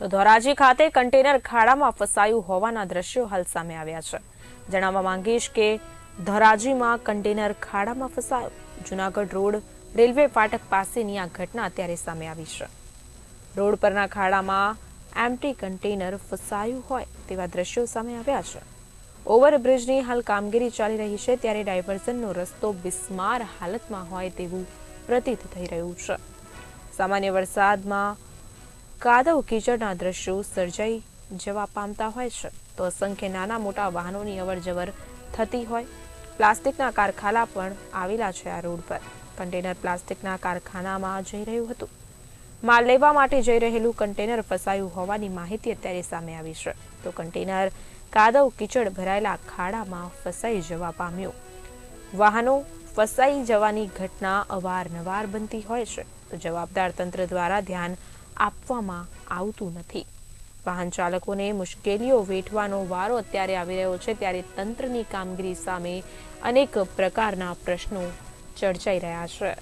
તો ધોરાજી ખાતે કન્ટેનર ખાડામાં ફસાયું હોવાના દ્રશ્યો હાલ સામે આવ્યા છે. જણાવવા માંગીશ કે ધોરાજીમાં કન્ટેનર ખાડામાં ફસાયો. જુનાગઢ રોડ, રેલવે ફાટક પાસેની આ ઘટના અત્યારે સામે આવી છે. રોડ પરના ખાડામાં એમ્ટી કન્ટેનર ફસાયું હોય તેવા દ્રશ્યો સામે આવ્યા છે. ઓવરબ્રિજની હાલ કામગીરી ચાલી રહી છે ત્યારે ડાયવર્ઝનનો રસ્તો બિસ્માર હાલતમાં હોય તેવું પ્રતીત થઈ રહ્યું છે. સામાન્ય વરસાદમાં કાદવ કીચડના દ્રશ્યો સર્જાઈ જવા પામતા હોય છે. તો અસંખ્ય નાના મોટા વાહનોની અવરજવર થતી હોય. પ્લાસ્ટિકના કારખાના પણ આવેલા છે આ રોડ પર. કન્ટેનર પ્લાસ્ટિકના કારખાનામાં જઈ રહ્યું હતું. માલ લેવા માટે જઈ રહેલું કન્ટેનર ફસાયું હોવાની માહિતી અત્યારે સામે આવી છે. તો કન્ટેનર કાદવ કીચડ ભરાયેલા ખાડામાં ફસાઈ જવા પામ્યું. વાહનો ફસાઈ જવાની ઘટના અવારનવાર બનતી હોય છે. તો જવાબદાર તંત્ર દ્વારા ધ્યાન આપવામાં આવતું નથી. વાહન ચાલકોને મુશ્કેલીઓ વેઠવાનો વારો અત્યારે આવી રહ્યો છે ત્યારે તંત્રની કામગીરી સામે અનેક પ્રકારના પ્રશ્નો ચર્ચાઈ રહ્યા છે.